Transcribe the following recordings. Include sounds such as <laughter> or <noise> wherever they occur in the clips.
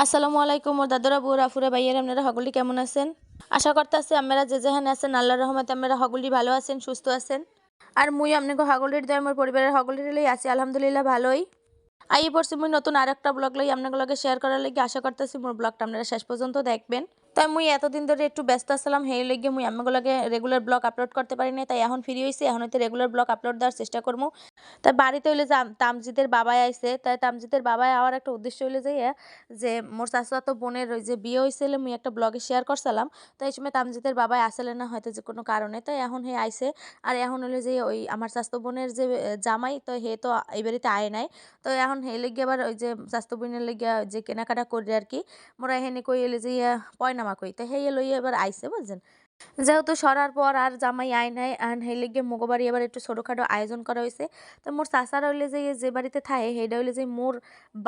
আসসালামু আলাইকুম ওর দাদুরা বুর ফুরা ভাইয়ের, আপনারা হগলি কেমন আছেন? আশা করতেছি আমরা যে যেখানে আছেন আল্লাহ রহমতে আমরা হগলি ভালো আছেন, সুস্থ আছেন। আর মুই আপনাকে হগলির দয়, আমার পরিবারের হগলির লই আছি, আলহামদুলিল্লাহ, ভালোই। আই পড়ছি মুই নতুন আর একটা ব্লগ লই, আপনাকে লগে শেয়ার করার লাগে, আশা করতেছি মোর ব্লগটা আপনারা শেষ পর্যন্ত দেখবেন। তাই মুই এতদিন ধরে একটু ব্যস্ত আসলাম সেই লেগে মুই আমাগুলোকে রেগুলার ব্লগ আপলোড করতে পারি না তাই এখন ফ্রি হয়েছি এখন হয়তো রেগুলার ব্লগ আপলোড দেওয়ার চেষ্টা করব তাই বাড়িতে হইলে যে তামজিদের বাবাই আইছে তাই তামজিদের বাবাই আওয়ার একটা উদ্দেশ্য হইলে যে ইয়া, যে মোর তো বোনের ওই যে বিয়ে হয়েছিল মুই একটা ব্লগে শেয়ার করছিলাম। তাই এই সময় তামজিদের বাবাই আসলে না হয়তো যে কোনো কারণে। তাই এখন হে আইছে আর এখন হইলে যে ওই আমার স্বাস্থ্য বোনের যে জামাই তো হে তো এই বাড়িতে আয় নাই। তো এখন হে লেগে আবার ওই যে স্বাস্থ্য বোনের লেগে যে কেনাকাটা করে আর কি মোরা এখানে কই এলে যে ইয়া পয়নামা কই? তো হেয়ে লইয়া এবার আইছে বুঝছেন? যেহেতু সরার পর আর জামাই আয় নাই, আর হেলে গিয়ে মোগো বাড়ি এবার একটু ছোটোখাটো আয়োজন করা হয়েছে তো মোর চাষার হইলে যে যে বাড়িতে থাকে হেডা হইলে যে মোর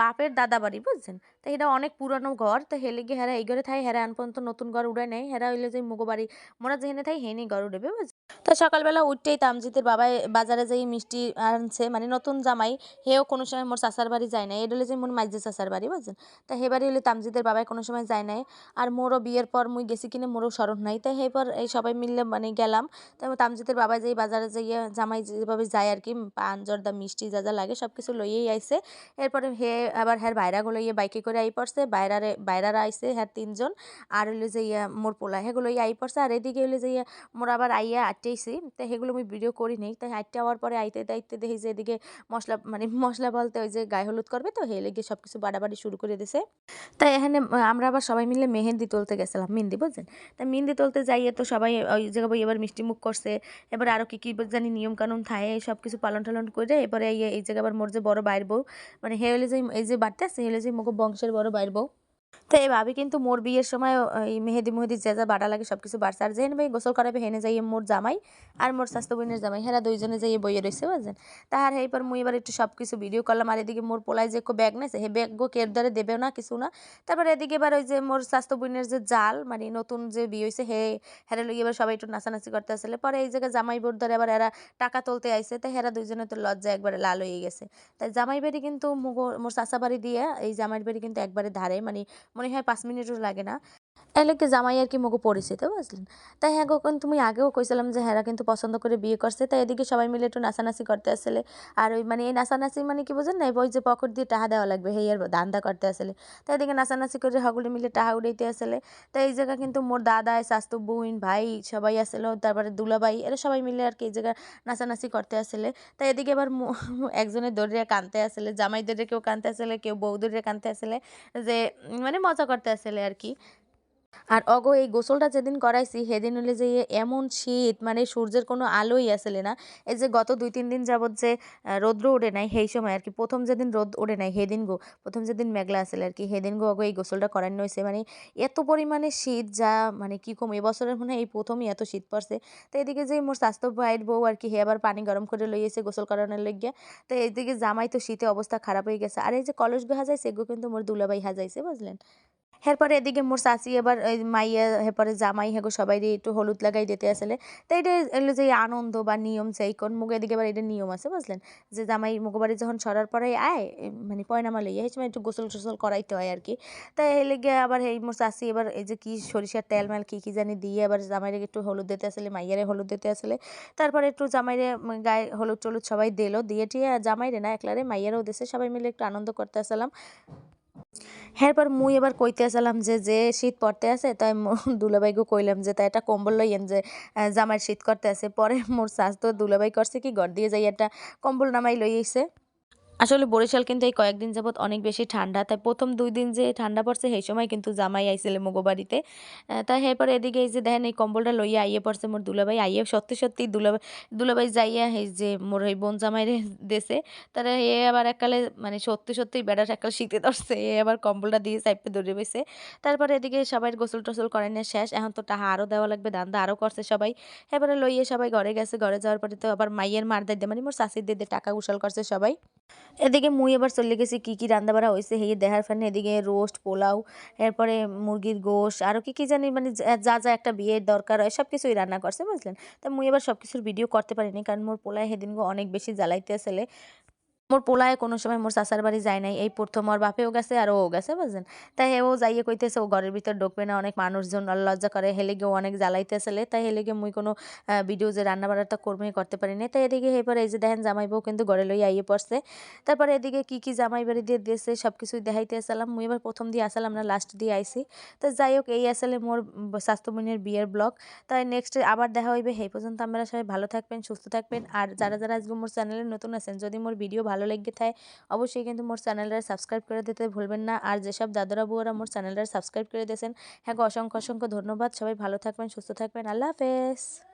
বাপের দাদা বাড়ি বুঝছেন? তো এটা অনেক পুরানো ঘর, তো হে গিয়ে হেরা এই ঘরে থাকে হেরা আন পর্যন্ত নতুন ঘর উড়ায় নেয় হেরা হইলে যে মোগো বাড়ি, মোরা যেখানে থাকি হেনি ঘর উড়বে বুঝছেন? তো সকালবেলা উঠতেই তামজিতের বাবাই বাজারে যাই মিষ্টি আনছে মানে নতুন জামাই, হেও কোনো সময় মোর চাচার বাড়ি যায় না এটা হলে যে মোর মাইজে চাচার বাড়ি, বুঝছেন? তা হে বাড়ি হলে তামজিদের বাবাই কোনো সময় যায় নাই। আর মোরও বিয়ের পর মুই গেছি কিনে মোরও স্মরণ নাই। তাই এরপর এই সবাই মিললে মানে গেলাম। তাই তামজিদের বাবা যেই বাজারে যাইয়া জামাই যেভাবে যায় আর কি পান জর্দা মিষ্টি যা যা লাগে সব কিছু লইয়েই আইছে। এরপরে হে আবার হ্যার বাইরাগুলো ইয়ে বাইকে করে আই পড়ছে। বাইরারে, বাইরারা আইছে হ্যার তিনজন। আর হইল যে মোর পোলা হেগুলো আই পড়ছে। আর এদিকে হইল যে মোর আবার আইয়া আটটেইছি তো সেগুলো আমি ভিডিও করি নেই। তাই আটটে হওয়ার পরে আইতে দাইতে দেখি যে এদিকে মশলা মানে মশলা বলতে ওই যে গায়ে হলুদ করবে তো হে লেগে সব কিছু বাড়াবাড়ি শুরু করে দিছে। তাই এখানে আমরা আবার সবাই মিলে মেহেন্দি তুলতে গেছিলাম মেহেন্দি বুঝছেন? তাই মেহেন্দি তুলতে যাইয়ে তো সবাই ওই জায়গায় এবার মিষ্টি মুখ করছে, এবার আরও কী কী জানি নিয়ম কানুন থাকে সব কিছু পালন টালন করে এবারে এই এই জায়গায় আবার মোর যে বড় বাইর বউ মানে হে হলে যে এই যে বাড়তে আছে হলে যে মুখ বংশের বড় বাইর বউ। তো এই ভাবি কিন্তু মোর বিয়ের সময় এই মেহেদি মেহেদি যা যা বাটা লাগে সব কিছু বাড়ছে। আর যেন ভাই গোসল করাবে, হেনে যাইয়ে মোর জামাই আর মোর স্বাস্থ্য বোনের জামাই। হেরা দুইজনে যাইয়ে বইয়ে রয়েছে বুঝছেন? তাহার এইবার মুই এবার একটু সব কিছু ভিডিও করলাম। আর এদিকে মোর পোলাই যে ব্যাগ নেছে, হে ব্যাগ গো কের ধরে দেবেও না, কিছু না। তারপর এদিকে এবার ওই যে মোর স্বাস্থ্য বোনের যে জাল মানে নতুন যে বিয়ে হয়েছে হে, হেরা লইয়ে এবার সবাই একটু নাচানাচি করতে আসলে। পরে এই জায়গায় জামাই বোর ধরে এবার এরা টাকা তুলতে আইছে, তো হেরা দুইজনে তো লজ্জা একবারে লাল হয়ে গেছে। তাই জামাই বাড়ি কিন্তু মোর চাচা বাড়ি দিয়ে এই জামাই বাড়ি কিন্তু একবারে ধারে মানে মনে হয় পাঁচ মিনিটও লাগে না। এলাকে জামাই আর কি মগো পরিচিত, বুঝলেন? তাই হ্যাঁ কিন্তু তুমি আগেও কইছিলাম যে হ্যাঁ কিন্তু পছন্দ করে বিয়ে করছে, তাই এদিকে সবাই মিলে একটু নাচানাচি করতে আসলে। আর ওই মানে এই নাচানাচি মানে কি বুঝেন না ওই যে পকেট দিয়ে টাহা দেওয়া লাগবে, হেই আর ধান্দা করতে আসলে। তাই এদিকে নাচানাচি করে সকলে মিলে টাহা উড়াইতে আসলে। তাই এই জায়গা কিন্তু মোর দাদা স্বাস্থ্য বোন, ভাই সবাই আসলো, তারপরে দুলাভাই এরা সবাই মিলে আর কি এই জায়গা নাচানাচি করতে আসলে। তাই এদিকে এবার মু- একজনের দৌড়িয়ে কানতে আসলে জামাই দৌড়ে কেউ কানতে আসলে, কেউ বউ দৌড়ে কানতে আসলে, যে মানে মজা করতে আসলে আর কি। আর অগো, এই গোসলটা যেদিন করাইছি, সেদিন হলে যে এমন শীত মানে সূর্যের কোনো আলোই আসলে না। এই যে গত দুই, তিন দিন যাবৎ যে রৌদ্র ওঠে নাই সেই সময় আর কি। প্রথম যেদিন রোদ ওঠে নাই সেদিন গো, প্রথম যেদিন মেঘলা আসলে আর কি, সেদিন গো অগো এই গোসলটা করানো হয়েছে। মানে এত পরিমাণে শীত যা মানে কি কম, এবছরের মনে হয় এই প্রথমই এত শীত পড়ছে। তো এদিকে যে মোর স্বাস্থ্য ভাইয়ের বউ আর কি হে আবার পানি গরম করে লইয়েছে গোসল করানোর লেগে তো এইদিকে জামাই তো শীতে অবস্থা খারাপ হয়ে গেছে। আর এই যে কলস গো হাজাইছে এগো কিন্তু মোর দুলাভাই হাজাইছে, বুঝলেন? এরপরে এদিকে মোর চাচি এবার মাইয়া, এরপরে জামাই হেগো সবাই একটু হলুদ লাগাই দিতে আসলে। তো এটা এলো যে আনন্দ বা নিয়ম চাই কোন মুখে এদিকে এবার এটা নিয়ম আছে, বুঝলেন? যে জামাই মুখ বাড়ি যখন সরার পরে আয় মানে পয়নামা লইয়া, এই সময় একটু গোসল টোসল করাইতে হয় আর কি। তাই এই লেগে আবার এই মোর চাচি এবার এই যে কি সরিষার তেল মেল কি কি জানি দিয়ে আবার জামাইরে একটু হলুদ দিতে আসলে, মাইয়ারে হলুদ দিতে আসলে। তারপরে একটু জামাইরে গায়ে হলুদ টলুদ সবাই দিলো, দিয়ে টিয়ে জামাইরে না, একলারে মাইয়ারও দেশে সবাই মিলে একটু আনন্দ করতে আসলাম। এরপর মুই এবার কইতে আসলাম যে যে শীত পড়তে আছে, তাই <laughs> দুলাবাইকে কইলাম যে, তাই একটা কম্বল লইয়েন যে জামার শীত করতে আছে। পরে মোর শাস তো দুলাবাই করছে কি, ঘর দিয়ে যাই একটা কম্বল নামাই লই আইছে আসলে বরিশাল কিন্তু এই কয়েকদিন যাবত অনেক বেশি ঠান্ডা। তাই প্রথম দুই দিন যে ঠান্ডা পড়ছে, সেই সময় কিন্তু জামাই আইছিল মোগো বাড়িতে। তাই এরপরে এদিকে এই যে দেখেন, এই কম্বলটা লইয়া আইয়ে পড়ছে মোর দুলাভাই। আইয়ে সত্যি সত্যি দুলাভাই দুলাভাই যাইয়া এই যে মোর এই বোন জামাইরে দেশে তারা এ আবার এককালে মানে সত্যি সত্যি বেড়ার এককাল শীতে ধরছে। এ আবার কম্বলটা দিয়ে সাইপে দৌড়ে বসে তারপরে এদিকে সবাই গোসল টোসল করে নিয়ে শেষ। এখন তো টাহা আরও দেওয়া লাগবে দান্দা আরও করছে সবাই। এবারে লইয়ে সবাই ঘরে গেছে। ঘরে যাওয়ার পরে তো আবার মাইয়ের মার দাইতে মানে মোর শাশির দিদি টাকা উশাল করছে সবাই। এদিকে মুই এবার চলে গেছি, কী কী রান্না বাড়া হয়েছে হেয়ে দেখার ফ্যানে এদিকে রোস্ট পোলাও, এরপরে মুরগির গোশ আরও কী কী জানি মানে যা- যা একটা বিয়ের দরকার হয় সব কিছুই রান্না করছে, বুঝলেন? তা মুই এবার সব কিছুর ভিডিও করতে পারিনি, কারণ মোর পোলায় সেদিনকে অনেক বেশি জ্বালাইতে আসলে মোর পোলায় কোনো সময় মোর চাচার বাড়ি যায় নাই। এই প্রথম ওর বাপেও গেছে আর ও গেছে, বুঝছেন? তাই ও যাইয়ে কইতেছে, ও ঘরের ভিতর ঢুকবে না, অনেক মানুষজন লজ্জা করে, হেলে গিয়ে অনেক জ্বালাইতেছিলে তাই হেলে গিয়ে মুই কোনো ভিডিও যে রান্না বান্নাটা করবোই করতে পারি না তাই এদিকে এবার এই যে দেখেন জামাই বউ কিন্তু ঘরে লই আইয়ে পড়ছে। তারপরে এদিকে কি কি জামাই বাড়ি দিয়ে দিয়েছে সব কিছুই দেখাইতে আসলাম। মুই এবার প্রথম দিয়ে আসলাম না লাস্ট দিয়ে আইসি তো যাই হোক, এই আসলে মোর স্বাস্থ্যমণির বিয়ের ব্লগ। তাই নেক্সট আবার দেখা হইবে। সেই পর্যন্ত আপনারা সবাই ভালো থাকবেন, সুস্থ থাকবেন। আর যারা যারা আজকে মোর চ্যানেলে নতুন আছেন, যদি মোর ভিডিও ভালো লেগে থাকে, অবশ্যই কিন্তু মোর চ্যানেলটা সাবস্ক্রাইব করে দিতে ভুলবেন না। আর যেসব দাদারা বউরা মোর চ্যানেলটা সাবস্ক্রাইব করে দিয়েছেন হ্যাঁ অসংখ্য অসংখ্য ধন্যবাদ। সবাই ভালো থাকবেন, সুস্থ থাকবেন। আল্লাহ হাফেজ।